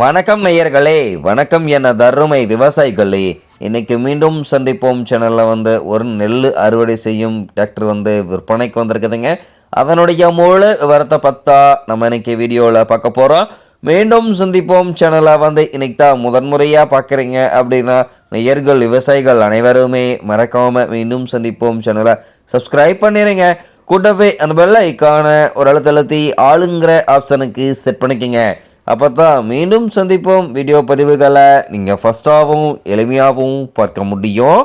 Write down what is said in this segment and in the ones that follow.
வணக்கம் நேயர்களே வணக்கம் என தருமை விவசாயிகளே. இன்றைக்கி மீண்டும் சந்திப்போம். சேனலில் வந்து ஒரு நெல் அறுவடை செய்யும் டிராக்டர் வந்து விற்பனைக்கு வந்திருக்குதுங்க. அதனுடைய முழு விவரத்தை பார்த்தா நம்ம இன்னைக்கு வீடியோவில் பார்க்க போகிறோம் மீண்டும் சந்திப்போம். சேனலை வந்து இன்னைக்கு தான் முதன்முறையாக பார்க்குறீங்க அப்படின்னா நேயர்கள் விவசாயிகள் அனைவருமே மறக்காமல் மீண்டும் சந்திப்போம். சேனலை சப்ஸ்கிரைப் பண்ணிடுங்க கூட்டவே அந்த பெல் ஐக்கான ஒரு அழுத்தழுத்தி ஆளுங்கிற ஆப்ஷனுக்கு செட் பண்ணிக்கோங்க. அப்போ தான் மீண்டும் சந்திப்போம் வீடியோ பதிவுகளை. நீங்கள் ஃபஸ்ட்டாகவும் எளிமையாகவும் பார்க்க முடியும்.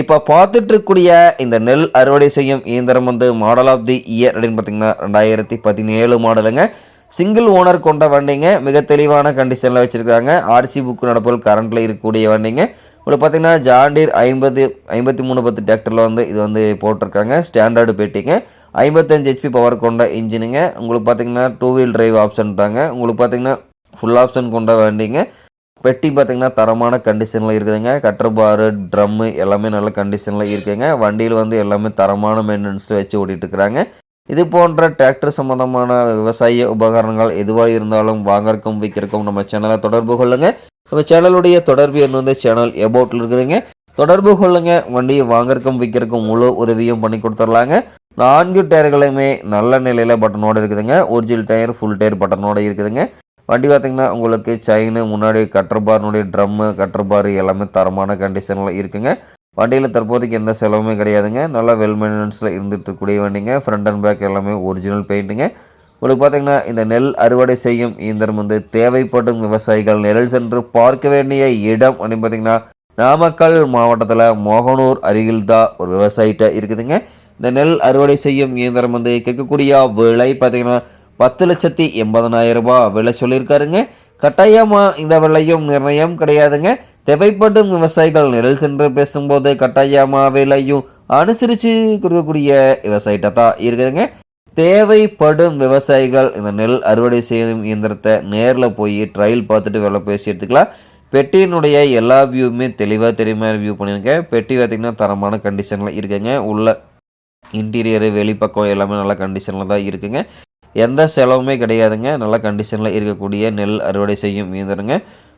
இப்போ பார்த்துட்ருக்கூடிய இந்த நெல் அறுவடை செய்யும் இயந்திரம் வந்து மாடல் ஆஃப் தி இயர் அப்படின்னு பார்த்திங்கன்னா ரெண்டாயிரத்தி பதினேழு மாடலுங்க. சிங்கிள் ஓனர் கொண்ட வண்டிங்க. மிக தெளிவான கண்டிஷனில் வச்சுருக்காங்க. ஆர்சி புக்கு நடப்புகள் கரண்ட்டில் இருக்கக்கூடிய வண்டிங்க. உங்களுக்கு பார்த்தீங்கன்னா ஜாண்டீர் ஐம்பது ஐம்பத்தி மூணு பத்து டிராக்டரில் வந்து இது வந்து போட்டிருக்காங்க. ஸ்டாண்டர்டு பேட்டிங்க. ஐம்பத்தஞ்சு ஹெச்பி பவர் கொண்ட இன்ஜினுங்க உங்களுக்கு பார்த்தீங்கன்னா டூ வீல் டிரைவ் ஆப்ஷன் தாங்க. உங்களுக்கு பார்த்தீங்கன்னா ஃபுல் ஆப்ஷன் கொண்ட வண்டிங்க. பெட்டி பார்த்தீங்கன்னா தரமான கண்டிஷனில் இருக்குதுங்க. கட்டர் பாரு ட்ரம்மு எல்லாமே நல்ல கண்டிஷனில் இருக்குதுங்க வண்டியில் வந்து எல்லாமே தரமான மெயின்டெனன்ஸில் வச்சு ஓட்டிகிட்ருக்குறாங்க இது போன்ற டிராக்டர் சம்மந்தமான விவசாய உபகரணங்கள் எதுவாக இருந்தாலும் வாங்கறக்கும் விற்கிறக்கும் நம்ம சேனலை தொடர்பு கொள்ளுங்க. நம்ம சேனலுடைய தொடர்பு எண் வந்து சேனல் எபோட்டில் இருக்குதுங்க. தொடர்பு கொள்ளுங்க. வண்டியை வாங்கறக்கும் விற்கிறக்கும் முழு உதவியும் பண்ணி கொடுத்துர்லாங்க நான்கு டயர்களுமே நல்ல நிலையில் பட்டனோடு இருக்குதுங்க. ஒரிஜினல் டயர் ஃபுல் டயர் பட்டனோடு இருக்குதுங்க. வண்டி பார்த்திங்கன்னா உங்களுக்கு செயின் முன்னாடி கட்டர் பாருனுடைய ட்ரம்மு கட்டர் பார் எல்லாமே தரமான கண்டிஷனில் இருக்குங்க. வண்டியில் தற்போதைக்கு எந்த செலவுமே கிடையாதுங்க. நல்லா வெல் மெயின்டெனன்ஸில் இருந்துட்டு இருக்கக்கூடிய வண்டிங்க. ஃப்ரண்ட் அண்ட் பேக் எல்லாமே ஒரிஜினல் பெயிண்ட்டுங்க உங்களுக்கு பார்த்தீங்கன்னா இந்த நெல் அறுவடை செய்யும் இயந்திரம் வந்து தேவைப்படும் விவசாயிகள் நெல் சென்று பார்க்க வேண்டிய இடம் அப்படின்னு பார்த்தீங்கன்னா நாமக்கல் மாவட்டத்தில் மோகனூர் அருகில் தான் ஒரு விவசாயிட்ட இருக்குதுங்க. இந்த நெல் அறுவடை செய்யும் இயந்திரம் வந்து கேட்கக்கூடிய விலை பார்த்தீங்கன்னா பத்து லட்சத்தி எண்பதனாயிரம் ரூபாய் விலை சொல்லியிருக்காருங்க. கட்டாயமாக இந்த விலையும் நிர்ணயம் கிடையாதுங்க. தேவைப்படும் விவசாயிகள் நெல் சென்று பேசும்போது கட்டாயமாக விலையும் அனுசரித்து கொடுக்கக்கூடிய விவசாயிட்ட தான் இருக்குதுங்க. தேவைப்படும் விவசாயிகள் இந்த நெல் அறுவடை செய்யும் இயந்திரத்தை நேரில் போய் ட்ரையல் பார்த்துட்டு வேலை பேசி எடுத்துக்கலாம் பெட்டியினுடைய எல்லா வியூவுமே தெளிவாக தெரியுமா வியூ பண்ணியிருக்கேன் பெட்டி பார்த்திங்கன்னா தரமான கண்டிஷனில் இருக்குங்க. உள்ள இன்டீரியரு வெளிப்பக்கம் எல்லாமே நல்ல கண்டிஷனில் தான் இருக்குங்க. எந்த செலவுமே கிடையாதுங்க. நல்ல கண்டிஷனில் இருக்கக்கூடிய நெல் அறுவடை செய்யும் இயந்திரங்க.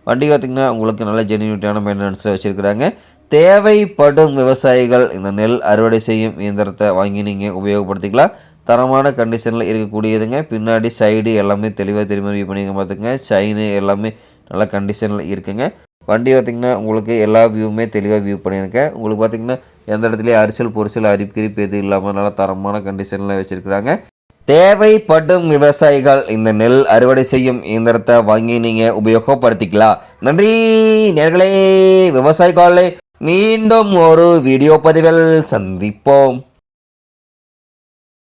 வண்டி பார்த்திங்கன்னா உங்களுக்கு நல்ல ஜென்யூனிட்டியான மெயின்டெனன்ஸை வச்சுருக்குறாங்க. தேவைப்படும் விவசாயிகள் இந்த நெல் அறுவடை செய்யும் இயந்திரத்தை வாங்கி நீங்கள் உபயோகப்படுத்திக்கலாம். தரமான கண்டிஷனில் இருக்கக்கூடியதுங்க. பின்னாடி சைடு எல்லாமே தெளிவாக திரும்பி வியூ பண்ணிங்க பார்த்துங்க சைனு எல்லாமே நல்ல கண்டிஷனில் இருக்குங்க. வண்டி பார்த்திங்கன்னா உங்களுக்கு எல்லா வியூவுமே தெளிவாக வியூ பண்ணியிருக்கேன். உங்களுக்கு பார்த்திங்கன்னா எந்த இடத்துலையும் அரிசல் பொரிசல் அரிப்பிரிப்பு எதுவும் இல்லாமல் நல்ல தரமான கண்டிஷனில் வச்சுருக்குறாங்க. தேவைப்படும் விவசாயிகள் இந்த நெல் அறுவடை செய்யும் இயந்திரத்தை வாங்கி நீங்கள் உபயோகப்படுத்திக்கலாம் நன்றி நேர்களே விவசாயிகளே. மீண்டும் ஒரு வீடியோ பதிவில் சந்திப்போம்.